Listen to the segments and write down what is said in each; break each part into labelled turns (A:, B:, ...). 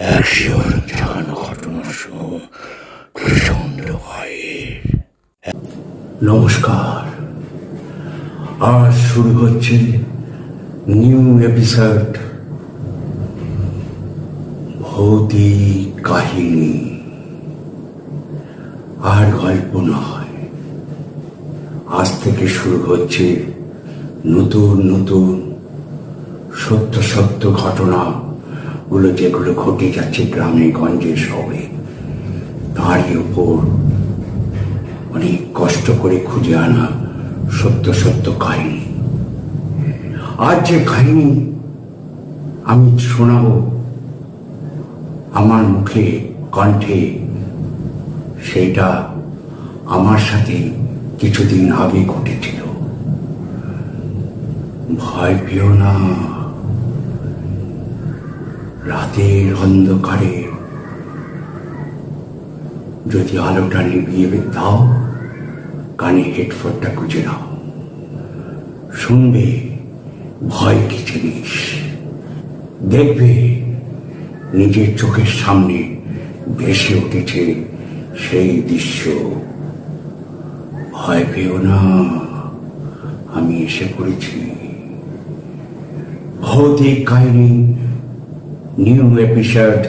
A: একশোর জাগানো ঘটনা শুনো প্রচণ্ড ভয়ের নমস্কার। আজ শুরু হচ্ছে নিউ এপিসোড ভৌতিক কাহিনী। আর গল্প নয়। আজ থেকে শুরু হচ্ছে নতুন নতুন সত্য সত্য ঘটনা। গুলো যেগুলো ঘটে যাচ্ছে গ্রামে, গঞ্জে, শহরে। তারই উপর অনেক কষ্ট করে খুঁজে আনা সত্য সত্য কাহিনী। আজ যে কাহিনী আমি শোনাবো, আমার মুখে, কণ্ঠে, সেইটা আমার সাথে কিছুদিন আগে ঘটেছিল। ভয় পেও না। রাতের অন্ধকারে। যদি আলোটা নিভিয়ে দাও, কানে হেডফোনটা গুঁজে নাও। শুনবে, ভয় কি জিনিস? দেখবে, নিজের চোখের সামনে ভেসে উঠেছে সেই দৃশ্য। ভয় পেও না, আমি এসে পড়েছি। ভৌতিক কাহিনী নিউ এপিসোড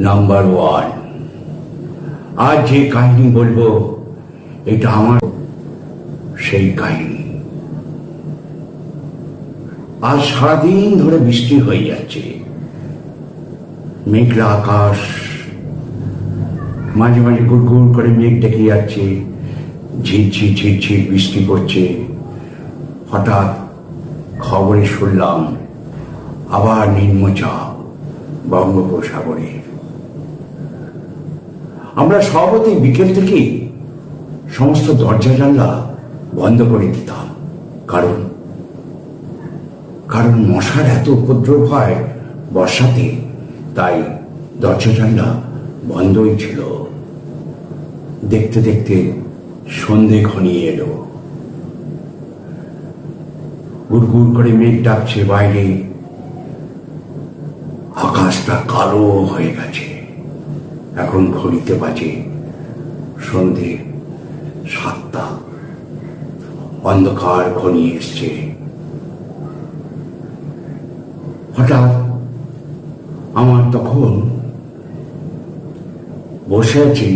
A: নাম্বার ওয়ান আজ যে কাহিনী বলব, এটা আমার সেই কাহিনী। আজ সারাদিন ধরে বৃষ্টি হয়ে যাচ্ছে। মেঘলা আকাশ, মাঝে মাঝে গুড় করে মেঘ ডেকে যাচ্ছে, ঝিরঝির ঝিরঝির বৃষ্টি পড়ছে। হঠাৎ খবরে শুনলাম আবার নিম্নচাপ বঙ্গোপসাগরে। আমরা সভাপতি বিকেল থেকে সমস্ত দরজা জানলা বন্ধ করে দিতাম, কারণ কারণ মশার এত উপদ্রব হয় বর্ষাতে, তাই দরজা জানলা বন্ধই ছিল। দেখতে দেখতে সন্ধে ঘনিয়ে এলো। গুড়গুড় করে মেঘ ডাকছে বাইরে। কালো হয়ে গেছে। এখন ঘড়িতে বাজে সন্ধে সাতটা। অন্ধকার ঘনিয়ে এসছে। হঠাৎ আমার তখন বসে আছি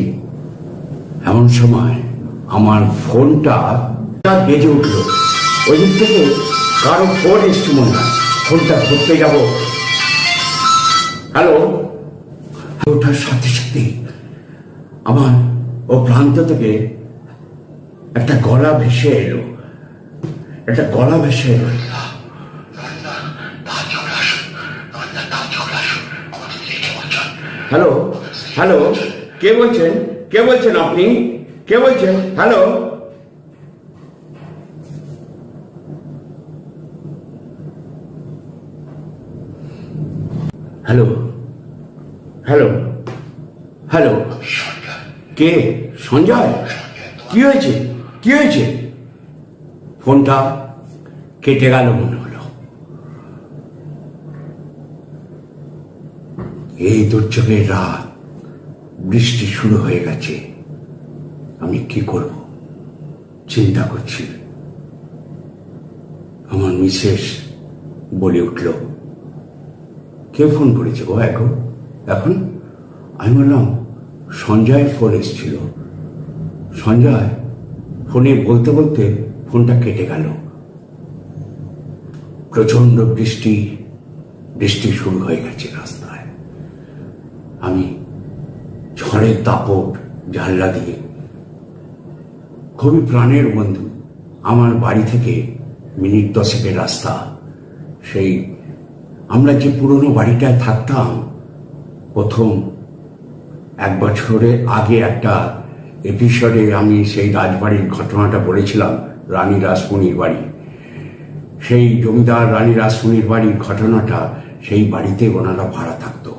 A: এমন সময় আমার ফোনটা বেজে উঠল। ওই দিক থেকে কারও ফোন এসছে মনে হয়। ফোনটা ধরতে যাব হ্যালো? ওঠার সাথে সাথে আমার ও প্রান্ত থেকে একটা গলা ভেসে এলো। একটা গলা ভেসে এলো। হ্যালো? হ্যালো? কে বলছেন? কে বলছেন আপনি? কে বলছেন? হ্যালো? হ্যালো। হ্যালো। হ্যালো। কে? সঞ্জয়? কি হয়েছে? কি হয়েছে? ফোনটা কেটে গেল মনে হলো। এই দুর্যোগের রাত বৃষ্টি শুরু হয়ে গেছে। আমি কি করব? চিন্তা করছি। আমার মিসেস বলে উঠল। কে ফোন করেছে? গো এখন এখন আমি বললাম সঞ্জয়ের ফোন এসেছিল। সঞ্জয় ফোনে বলতে বলতে ফোনটা কেটে গেল। প্রচণ্ড বৃষ্টি বৃষ্টি শুরু হয়ে গেছে রাস্তায়। আমি ঝড়ের দাপট জানলা দিয়ে। খুবই প্রাণের বন্ধু। আমার বাড়ি থেকে মিনিট দশেকের রাস্তা। সেই আমরা যে পুরনো বাড়িটায় থাকতাম, প্রথম এক বছরের আগে একটা এপিসোডে আমি সেই রাজবাড়ির ঘটনাটা বলেছিলাম, রানী রাসমণির বাড়ি। সেই জমিদার রানী রাসমণির বাড়ির ঘটনাটা সেই বাড়িতে ওনারা ভাড়া থাকতো।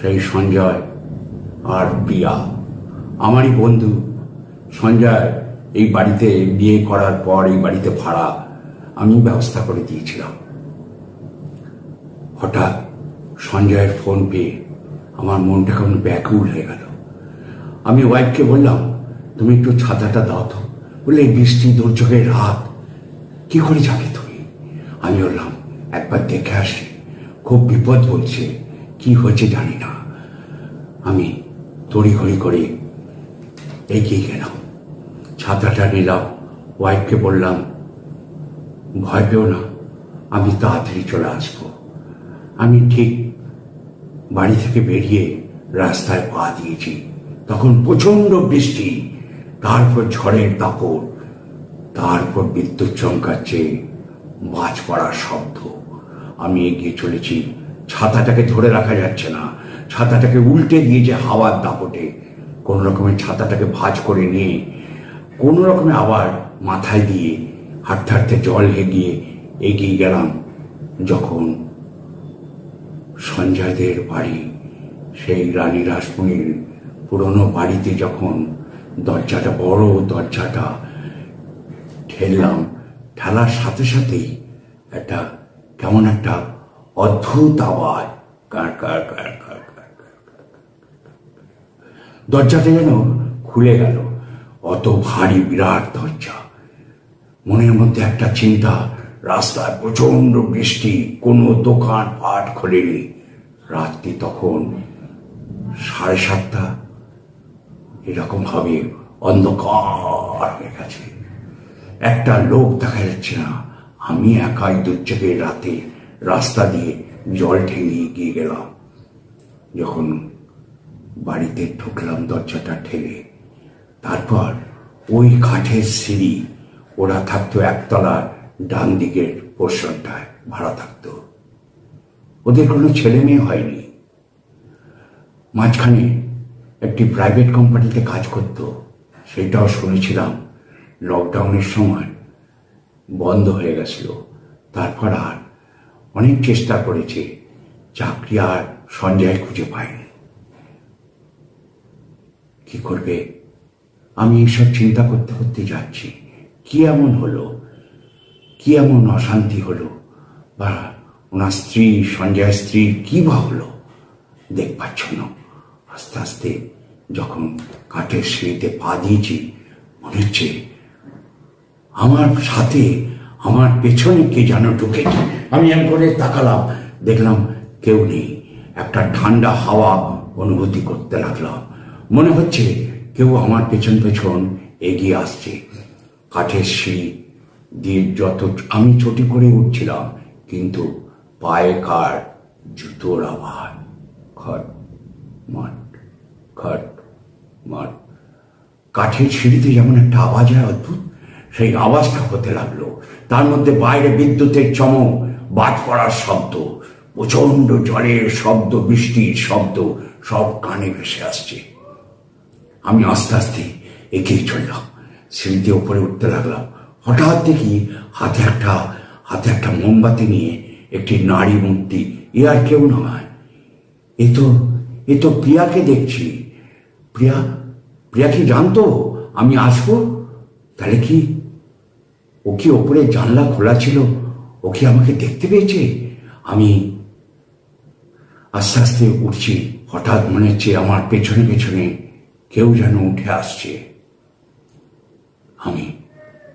A: সেই সঞ্জয় আর প্রিয়া আমারই বন্ধু সঞ্জয় এই বাড়িতে বিয়ে করার পর এই বাড়িতে ভাড়া, আমি ব্যবস্থা করে দিয়েছিলাম। হঠাৎ সঞ্জয়ের ফোন পেয়ে আমার মনটা কেমন ব্যাকুল হয়ে গেল। আমি ওয়াইফকে বললাম, তুমি একটু ছাতাটা দাও তো। বললে, "এই বৃষ্টি, দুর্যোগের রাত, কি করে যাবে তুমি? আমি বললাম, একবার দেখে আসি। খুব বিপদ বলছে, কি হয়েছে জানি না। আমি তড়িঘড়ি করে এগিয়ে গেলাম। ছাতাটা নিলাম ওয়াইফকে বললাম, ভয় পেও না, আমি তাড়াতাড়ি চলে আসব। আমি ঠিক বাড়ি থেকে বেরিয়ে রাস্তায় পা দিয়েছি। তখন প্রচণ্ড বৃষ্টি, তারপর ঝড়ের দাপট, তারপর বিদ্যুৎ চমকাচ্ছে বাজ পড়ার শব্দ। আমি এগিয়ে চলেছি। ছাতাটাকে ধরে রাখা যাচ্ছে না। ছাতাটাকে উল্টে দিয়েছে হাওয়ার দাপটে, কোনো রকমের ছাতাটাকে ভাঁজ করে নিয়ে, কোনো রকমে আবার মাথায় দিয়ে হাঁটতে হাঁটতে জল হেগিয়ে এগিয়ে গেলাম। যখন সঞ্জয়দের বাড়ি। সেই রানী রাসমণির পুরনো বাড়িতে যখন দরজাটা, বড় দরজাটা ঠেললাম, ঠেলার সাথে সাথেই একটা কেমন একটা অদ্ভুত আওয়াজ কার কার কার কার। দরজাটা যেন খুলে গেল। অত ভারী বিরাট দরজা। মনের মধ্যে একটা চিন্তা রাস্তায় প্রচণ্ড বৃষ্টি, কোনো দোকান পাট খোলেনি। রাত্রি তখন সাড়ে সাতটা। এরকম ভাবে অন্ধকার হয়ে গেছে। একটা লোক দেখা যাচ্ছে না। আমি একাই দুর্যোগের রাতে রাস্তা দিয়ে জল ঠেঙিয়ে গিয়ে গেলাম। যখন বাড়িতে ঢুকলাম, দরজাটা ঠেলে। তারপর ওই কাঠের সিঁড়ি, ওরা থাকতো একতলার ডান দিকের পোর্শনটায় ভাড়া থাকতো ওদের কোনো ছেলে মেয়ে হয়নি। মাঝখানে একটি প্রাইভেট কোম্পানিতে কাজ করতো। সেটাও শুনেছিলাম লকডাউনের সময় বন্ধ হয়ে গেছিল। তারপর আর অনেক চেষ্টা করেছে, চাকরি আর সঞ্জয় খুঁজে পায়নি। কি করবে? আমি এসব চিন্তা করতে করতে যাচ্ছি। কি এমন হলো? কি এমন অশান্তি হলো? বা ওনার স্ত্রী, সঞ্জয়ের স্ত্রী কি বা হলো? দেখ পাচ্ছ না আস্তে আস্তে যখন কাঠের সিঁড়িতে পা দিয়েছি, মনে হচ্ছে আমার সাথে আমার পেছনে কে যেন ঢুকেছে। আমি এম করে তাকালাম, দেখলাম কেউ নেই। একটা ঠান্ডা হাওয়া অনুভূতি করতে লাগলাম মনে হচ্ছে কেউ আমার পেছন পেছন এগিয়ে আসছে। কাঠের সিঁড়ি দিয়ে যত আমি চটি করে উঠছিলাম, কিন্তু পায়ে কার জুতোর আওয়াজ খট মাট খট মাট। কাঠের সিঁড়িতে যেমন একটা আওয়াজ হয় অদ্ভুত, সেই আওয়াজটা হতে লাগল। তার মধ্যে বাইরে বিদ্যুতের চমক বাজ পড়ার শব্দ প্রচণ্ড জলের শব্দ, বৃষ্টির শব্দ, সব কানে ভেসে আসছে। আমি আস্তে আস্তে এগিয়ে চললাম, সিঁড়িতে উপরে উঠতে লাগলাম। হঠাৎ দেখি হাতে একটা হাতে একটা মোমবাতি নিয়ে একটি নারী মূর্তি এ আর কেউ নয়। এ তো এ তো প্রিয়াকে দেখছি। প্রিয়া প্রিয়া কি জানতো আমি আসব? তাহলে কি, ও কি ওপরে জানলা খোলা ছিল? ও কি আমাকে দেখতে পেয়েছে? আমি আস্তে আস্তে উঠছি। হঠাৎ মনে হচ্ছে আমার পেছনে পেছনে কেউ যেন উঠে আসছে। আমি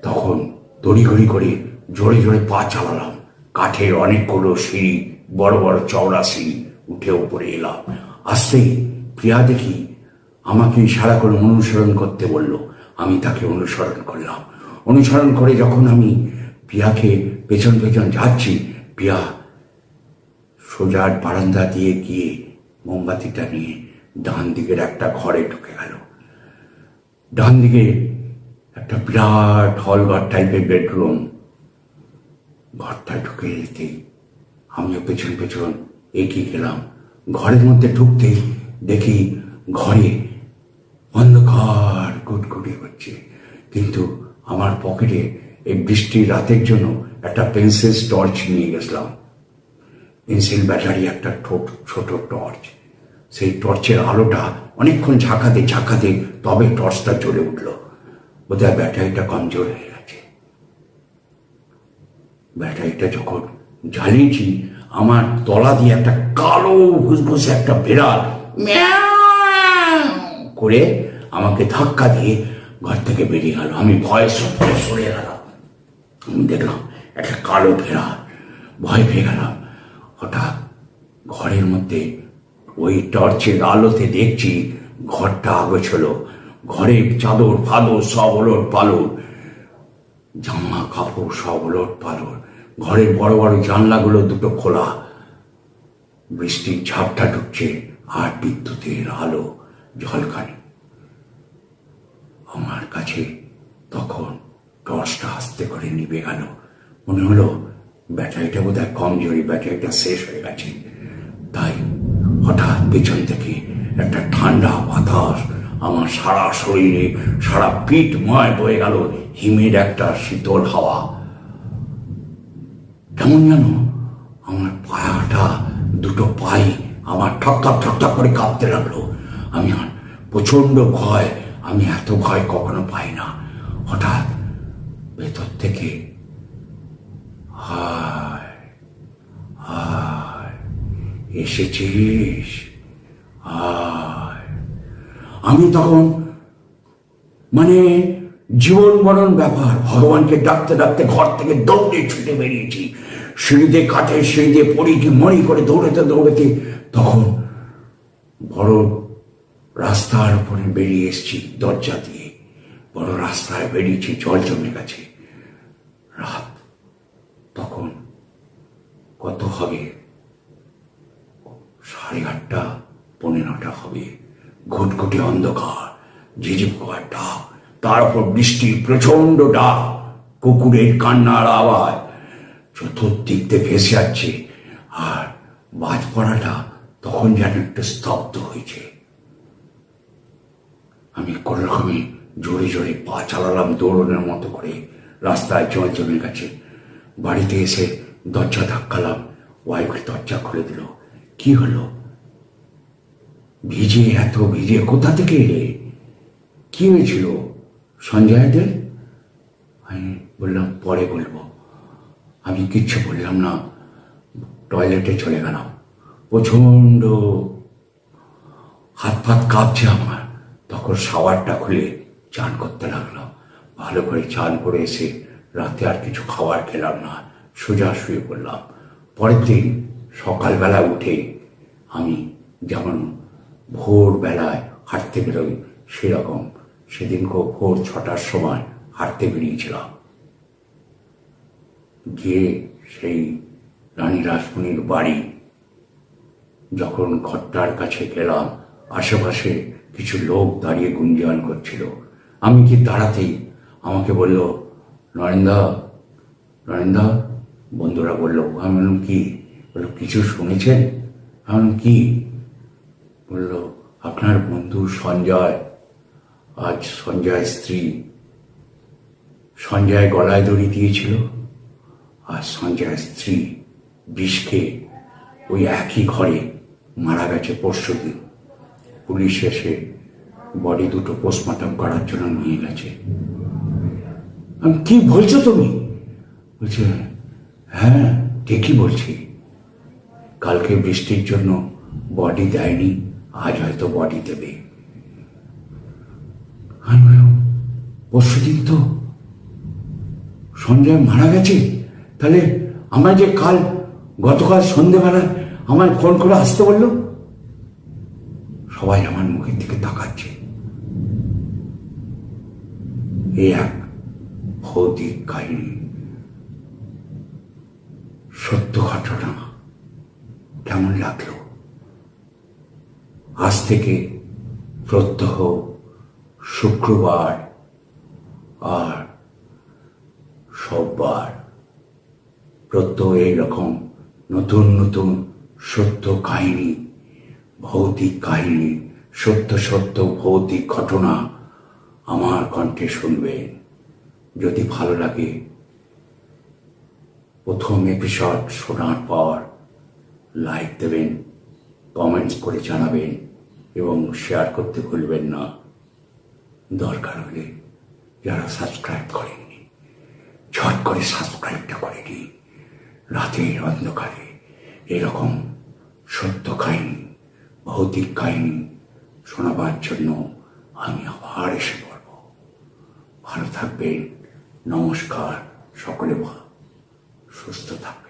A: তখন তড়িঘড়ি করে জোরে জোরে পা চালালাম। কাঠের অনেকগুলো সিঁড়ি, বড় বড় চওড়া সিঁড়ি উঠে উপরে এলাম। আসতেই প্রিয়া দেখি আমাকে ইশারা করে অনুসরণ করতে বলল। আমি তাকে অনুসরণ করলাম। অনুসরণ করে যখন আমি প্রিয়াকে পেছন পেছন যাচ্ছি প্রিয়া সোজার বারান্দা দিয়ে গিয়ে মোমবাতিটা নিয়ে ডান দিকের একটা ঘরে ঢুকে গেল। ডান দিকে একটা বিরাট হলঘর টাইপের বেডরুম ঘরটা ঢুকে যেতে আমিও পেছন পেছন এগিয়ে গেলাম। ঘরের মধ্যে ঢুকতে দেখি ঘরে অন্ধকার গুটগুটি হচ্ছে। কিন্তু আমার পকেটে এই বৃষ্টির রাতের জন্য একটা পেন্সিল টর্চ নিয়ে গেছিলাম। পেন্সিল ব্যাটারি একটা ছোট টর্চ সেই টর্চের আলোটা অনেকক্ষণ ঝাঁকাতে ঝাঁকাতে তবে টর্চটা জ্বলে উঠল। বোধহয় ব্যাটারিটা কমজোর হয়ে গেছে। ব্যাটারিটা যখন জ্বালিয়েছি, আমার তলা দিয়ে একটা কালো ঘুসঘুসে একটা বেড়াল করে আমাকে ধাক্কা দিয়ে ঘর থেকে বেরিয়ে গেল। আমি ভয়ে সত্যি সরে গেলাম। আমি দেখলাম একটা কালো বেড়াল। ভয় পেয়ে গেলাম। হঠাৎ ঘরের মধ্যে ওই টর্চের আলোতে দেখছি ঘরটা আগোছলো। ঘরের চাদর, ফাদর সব ওলট পালট জামা, কাপড় সব ওলট পালট ঘরের বড় বড় জানলাগুলো দুটো খোলা। বৃষ্টির ঝাপটা ঢুকছে আর বিদ্যুতের আলো ঝলকানি। আমার কাছে তখন টর্চটা আস্তে করে নিভে গেল। মনে হলো ব্যাটারিটা বোধহয় কমজোরি, ব্যাটারিটা শেষ হয়ে গেছে। তাই হঠাৎ পেছন থেকে একটা ঠান্ডা বাতাস আমার সারা শরীরে, সারা পিঠ ময় বয়ে গেল হিমের একটা শীতল হাওয়া। কেমন যেন আমার পায়াটা, দুটো পাই আমার ঠক ঠক ঠক ঠক করে কাঁপতে লাগল। আমি আর প্রচণ্ড ভয়, আমি এত ভয় কখনো পাই না। হঠাৎ ভেতর থেকে হায় হায়, এসেছিস? আয়। আমি তখন মানে জীবন মরণ ব্যাপার ভগবানকে ডাকতে ডাকতে ঘর থেকে দৌড়ে ছুটে বেরিয়েছি। সিঁড়িতে কাঠে, সিঁড়িতে পড়ি, কি মরি করে দৌড়াতে দৌড়াতে তখন বড় রাস্তার উপরে বেরিয়ে এসেছি দরজা দিয়ে। বড় রাস্তায় বেরিয়েছি জল জমে গেছে রাত তখন কত হবে? সাড়ে আটটা পনেরোটা হবে। ঘুটঘুটে অন্ধকার ঝিঝিপ পোকার ডাক তার উপর বৃষ্টির প্রচণ্ড ডাক, কুকুরের কান্নার আওয়াজ। চতুর্দিক থেকে ভেসে যাচ্ছে আর বাজ পড়াটা তখন যেন একটু স্তব্ধ হয়েছে। আমি কোনো রকমে জোরে জোরে পা চালালাম দৌড়নের মতো করে, রাস্তায় জমে গেছে বাড়িতে এসে দরজা ধাক্কালাম, ওয়াইফ দরজা খুলে দিল। কি হলো? ভিজে, এত ভিজে, কোথা থেকে? এলে কি হয়েছিল? সঞ্জয়দের? আমি বললাম, পরে বলব। আমি কিচ্ছু বললাম না। টয়লেটে চলে গেলাম। প্রচণ্ড হাত ফাত কাঁপছে আমার। তখন শাওয়ারটা খুলে চান করতে লাগলাম ভালো করে চান করে এসে রাতে আর কিছু খাবার খেলাম না। সোজা শুয়ে পড়লাম। পরের দিন সকালবেলা উঠে আমি যেমন ভোরবেলায় হাঁটতে বেরোই সেরকম। সেদিনকেও ভোর ছটার সময় হাঁটতে বেরিয়েছিলাম। গিয়ে সেই রানী রাসমণির বাড়ি যখন ঘরটার কাছে গেলাম, আশেপাশে কিছু লোক দাঁড়িয়ে গুঞ্জন করছিল। আমি কি দাঁড়াতেই আমাকে বলল, নরেন্দা নরেন্দা। বন্ধুরা বলল, আমি বললাম, কি? বলল, কিছু শুনেছেন? আমি কি? বলল আপনার বন্ধু সঞ্জয় আজ সঞ্জয় স্ত্রী। সঞ্জয় গলায় দড়ি দিয়েছিল আর সঞ্জয় স্ত্রী বিষকে ওই একই ঘরে মারা গেছে পরশু দিন। পুলিশ এসে বডি দুটো পোস্টমর্টম করার জন্য নিয়ে গেছে। আমি, কি বলছো তুমি? বলছে হ্যাঁ ঠিকই বলছি। কালকে বৃষ্টির জন্য বডি দেয়নি। আজ হয়তো বডি দেবে। পরশুদিন তো সঞ্জয় মারা গেছে। তাহলে আমার যে কাল, গতকাল সন্ধেবেলায় আমায় ফোন করে আসতে বলল? সবাই আমার মুখের দিকে তাকাচ্ছে। এই এক ভৌতিক কাহিনী। সত্য ঘটনা কেমন লাগল? আজ থেকে প্রত্যহ শুক্রবার আর সববার প্রত্যহ এইরকম নতুন নতুন সত্য কাহিনী, ভৌতিক কাহিনী, সত্য সত্য ভৌতিক ঘটনা আমার কণ্ঠে শুনবেন। যদি ভালো লাগে, প্রথম এপিসোড শোনার পর লাইক দেবেন। কমেন্টস করে জানাবেন এবং শেয়ার করতে ভুলবেন না। দরকার হলে যারা সাবস্ক্রাইব করেননি, ঝট করে সাবস্ক্রাইবটা করে দিই রাতের অন্ধকারে এরকম সত্য কাহিনী, ভৌতিক কাহিনী শোনাবার জন্য আমি আবার এসে পড়ব। ভালো থাকবেন, নমস্কার, সকলে সুস্থ থাকবে